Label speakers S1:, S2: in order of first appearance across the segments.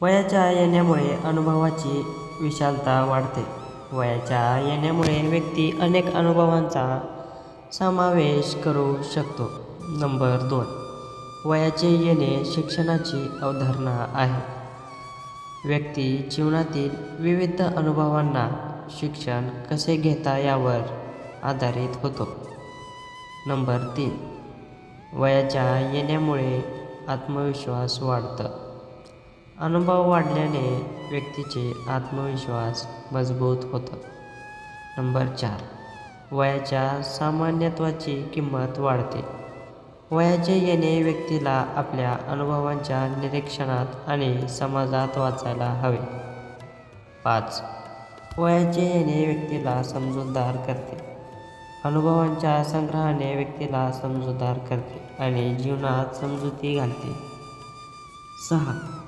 S1: वयाच्या येण्यामुळे अनुभवाची विशालता वाढते. वयाच्या येण्यामुळे व्यक्ती अनेक अनुभवांचा समावेश करू शकतो. नंबर दोन. वयाचे येणे शिक्षणाची अवधारणा आहे. व्यक्ती जीवनातील विविध अनुभवांना शिक्षण कसे घेता यावर आधारित होतो. नंबर तीन. वयाच्या येण्यामुळे आत्मविश्वास वाढतं. अनुभव वाढल्याने व्यक्तीचे आत्मविश्वास मजबूत होतं. नंबर चार. वयाच्या सामान्यत्वाची किंमत वाढते. वयाचे येणे व्यक्तीला आपल्या अनुभवांच्या निरीक्षणात आणि समाजात वाचायला हवे. पाच. वयाचे येणे व्यक्तीला समजूतदार करते. अनुभवांच्या संग्रहाने व्यक्तीला समजूतदार करते आणि जीवनात समजुती घालते. सहा.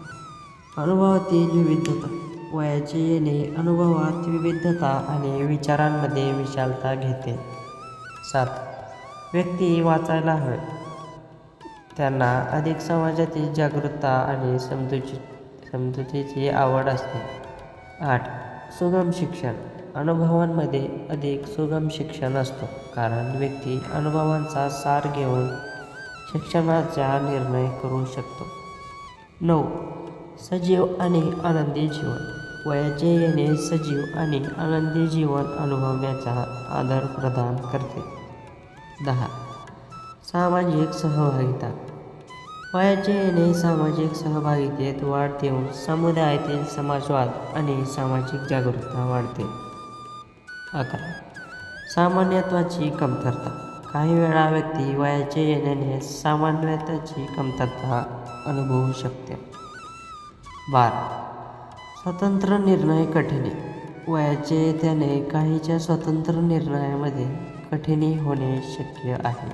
S1: अनुभवातील विविधता वयाचे येणे अनुभवात विविधता आणि विचारांमध्ये विशालता घेते. सात. व्यक्ती वाचायला हवे. त्यांना अधिक समाजातील जागरूकता आणि समजूची समजुतीची आवड असते. आठ. सुगम शिक्षण. अनुभवांमध्ये अधिक सुगम शिक्षण असतो कारण व्यक्ती अनुभवांचा सार घेऊन शिक्षणाचा निर्णय करू शकतो. नऊ. सजीव आणि आनंदी जीवन. वयाचे येणे सजीव आणि आनंदी जीवन अनुभवण्याचा आधार प्रदान करते. दहा. सामाजिक सहभागिता. वयाचे येणे सामाजिक सहभागितेत वाढ देऊन समुदायातील समाजवाद आणि सामाजिक जागरूकता वाढते. अकरा. सामान्यत्वाची कमतरता. काही वेळा व्यक्ती वयाचे येण्याने सामान्यत्वाची कमतरता अनुभवू शकते. बारा स्वतंत्र निर्णय कठीणे. वयाचे त्याने काहीच्या स्वतंत्र निर्णयामध्ये कठीणी होणे शक्य आहे.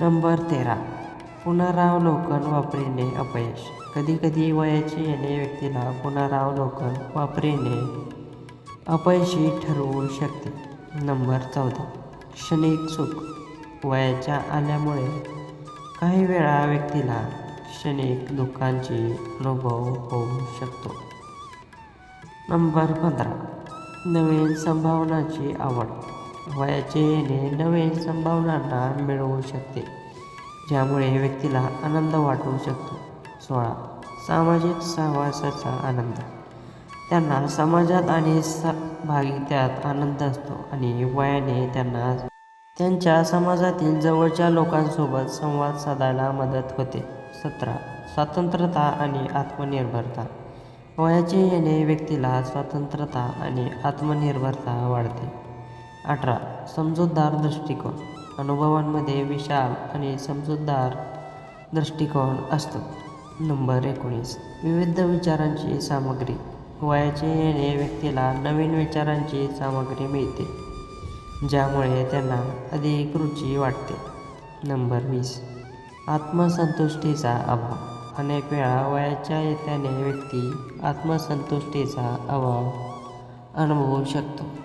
S1: नंबर तेरा. पुनरावलोकन वापरणे अपयश. कधीकधी वयाचे येणे व्यक्तीला पुनरावलोकन वापरणे अपयशी ठरवू शकते. नंबर चौदा. क्षणिक सुख. वयाच्या आल्यामुळे काही वेळा व्यक्तीला क्षणिक दुःखांची अनुभव होऊ शकतो. नंबर पंधरा. नवीन संभावनाची आवड. वयाचे येणे नवीन संभावनांना मिळवू शकते ज्यामुळे व्यक्तीला आनंद वाटू शकतो. सोळा. सामाजिक सहवासाचा आनंद. त्यांना समाजात आणि सहभागित्यात आनंद असतो आणि वयाने त्यांना त्यांच्या समाजातील जवळच्या लोकांसोबत संवाद साधायला मदत होते. सतरा स्वातंत्र्यता आणि आत्मनिर्भरता. वयाचे येणे व्यक्तीला स्वतंत्रता आणि आत्मनिर्भरता वाढते. अठरा समजूतदार दृष्टिकोन. अनुभवांमध्ये विशाल आणि समजूतदार दृष्टिकोन असतो. नंबर एकोणीस विविध विचारांची सामग्री. वयाचे येणे व्यक्तीला नवीन विचारांची सामग्री मिळते ज्यामुळे त्यांना अधिक रुची वाटते. नंबर वीस आत्मसंतुष्टीचा अभाव. अनेक वेळा वयाच्या येत्याने व्यक्ती आत्मसंतुष्टीचा अभाव अनुभवू शकतो.